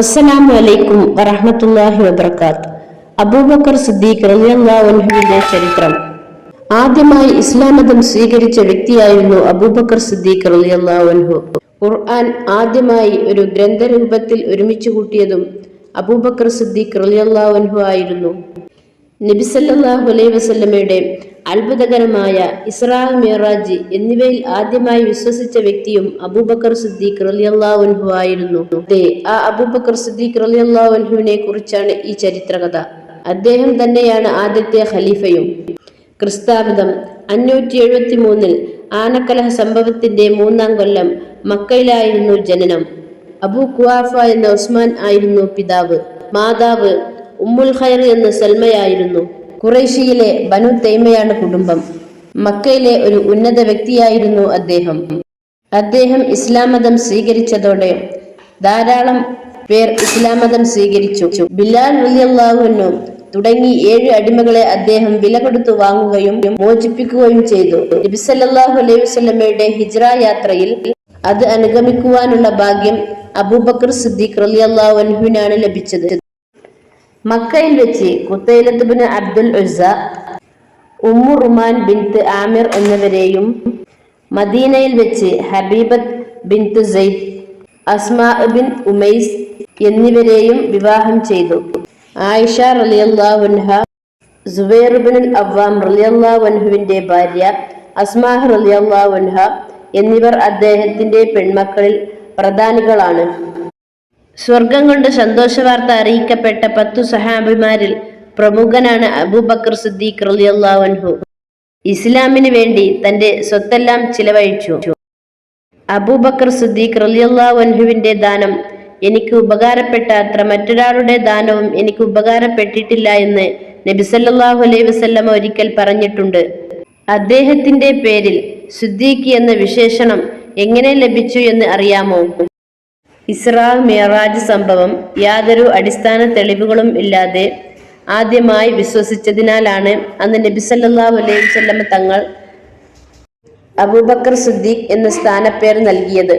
അസ്സലാമു അലൈക്കും വറഹ്മത്തുള്ളാഹി വബർക്കാത്ത് അബൂബക്കർ സിദ്ദീഖ് റളിയല്ലാഹുവിന്റെ ചരിത്രം. ആദ്യമായി ഇസ്ലാം സ്വീകരിച്ച വ്യക്തിയായിരുന്നു അബൂബക്കർ സിദ്ദീഖ് റളിയല്ലാഹു ഖുർആൻ ആദ്യമായി ഒരു ഗ്രന്ഥരൂപത്തിൽ ഒരുമിച്ച് കൂട്ടിയതും അബൂബക്കർ സിദ്ദീഖ് റളിയല്ലാഹു ആയിരുന്നു. നബി സല്ലല്ലാഹു അലൈഹി വസല്ലമയുടെ അത്ഭുതകരമായ ഇസ്രാ മിറാജ് എന്നിവയിൽ ആദ്യമായി വിശ്വസിച്ച വ്യക്തിയും അബൂബക്കർ സിദ്ദീഖ് റളിയല്ലാഹു ആയിരുന്നു. ആ അബൂബക്കർ സിദ്ദീഖ് റലിയല്ലാഹുൻഹുവിനെ കുറിച്ചാണ് ഈ ചരിത്രകഥ. അദ്ദേഹം തന്നെയാണ് ആദ്യത്തെ ഖലീഫയും. ക്രിസ്താബ്ദം അഞ്ഞൂറ്റി എഴുപത്തി മൂന്നിൽ ആനക്കലഹ സംഭവത്തിന്റെ മൂന്നാം കൊല്ലം മക്കയിലായിരുന്നു ജനനം. അബൂ ഖുവാഫ എന്ന ഉസ്മാൻ ആയിരുന്നു പിതാവ്. മാതാവ് ഉമ്മുൽ ഖൈർ എന്ന സൽമയായിരുന്നു. കുറേഷ്യയിലെ ബനു തൈമയാണ് കുടുംബം. മക്കയിലെ ഒരു ഉന്നത വ്യക്തിയായിരുന്നു അദ്ദേഹം. അദ്ദേഹം ഇസ്ലാം മതം സ്വീകരിച്ചതോടെ ധാരാളം പേർ ഇസ്ലാം മതം സ്വീകരിച്ചു. ബിലാൽ റലിയല്ലാഹുവിനു തുടങ്ങി ഏഴ് അടിമകളെ അദ്ദേഹം വില കൊടുത്തു വാങ്ങുകയും മോചിപ്പിക്കുകയും ചെയ്തു. നബിസല്ലാഹു അലൈഹി വസല്ലമയുടെ ഹിജ്ര യാത്രയിൽ അത് അനുഗമിക്കുവാനുള്ള ഭാഗ്യം അബൂബക്കർ സിദ്ദീഖ് റളിയല്ലാഹു അൻഹുവിനാണ് ലഭിച്ചത്. മക്കയിൽ വെച്ച് Qutaylah bin Abdul Uzza Umm Ruman bint Amir എന്നിവരെയും മദീനയിൽ വെച്ച് Habibah bint Zaid Asma bin Umais എന്നിവരെയും വിവാഹം ചെയ്തു. ആയിഷ റളിയല്ലാഹുൻഹ സുബൈർ ബിൻ അവ്വാം റളിയല്ലാഹുൻഹുവിന്റെ ഭാര്യ അസ്മാഹ് റളിയല്ലാഹുൻഹ എന്നിവർ അദ്ദേഹത്തിന്റെ പെൺമക്കളിൽ പ്രധാനികളാണ്. സ്വർഗം കൊണ്ട് സന്തോഷവാർത്ത അറിയിക്കപ്പെട്ട പത്തു സഹാബിമാരിൽ പ്രമുഖനാണ് അബൂബക്കർ സിദ്ദീഖ് റളിയല്ലാഹു അൻഹു. ഇസ്ലാമിന് വേണ്ടി തന്റെ സ്വത്തെല്ലാം ചിലവഴിച്ചു. അബൂബക്കർ സിദ്ദീഖ് റളിയല്ലാഹു അൻഹുവിന്റെ ദാനം എനിക്ക് ഉപകാരപ്പെട്ട അത്ര മറ്റൊരാളുടെ ദാനവും എനിക്ക് ഉപകാരപ്പെട്ടിട്ടില്ല എന്ന് നബി സല്ലല്ലാഹു അലൈഹി വസല്ലം ഒരിക്കൽ പറഞ്ഞിട്ടുണ്ട്. അദ്ദേഹത്തിന്റെ പേരിൽ സിദ്ദീഖ് എന്ന വിശേഷണം എങ്ങനെ ലഭിച്ചു എന്ന് അറിയാമോ? ഇസ്രാ മിയറാജ് സംഭവം യാതൊരു അടിസ്ഥാന തെളിവുകളും ഇല്ലാതെ ആദ്യമായി വിശ്വസിച്ചതിനാലാണ് അന്ന് നബി സല്ലല്ലാഹു അലൈഹി തങ്ങൾ അബൂബക്കർ സിദ്ദീഖ് എന്ന സ്ഥാനപ്പേർ നൽകിയത്.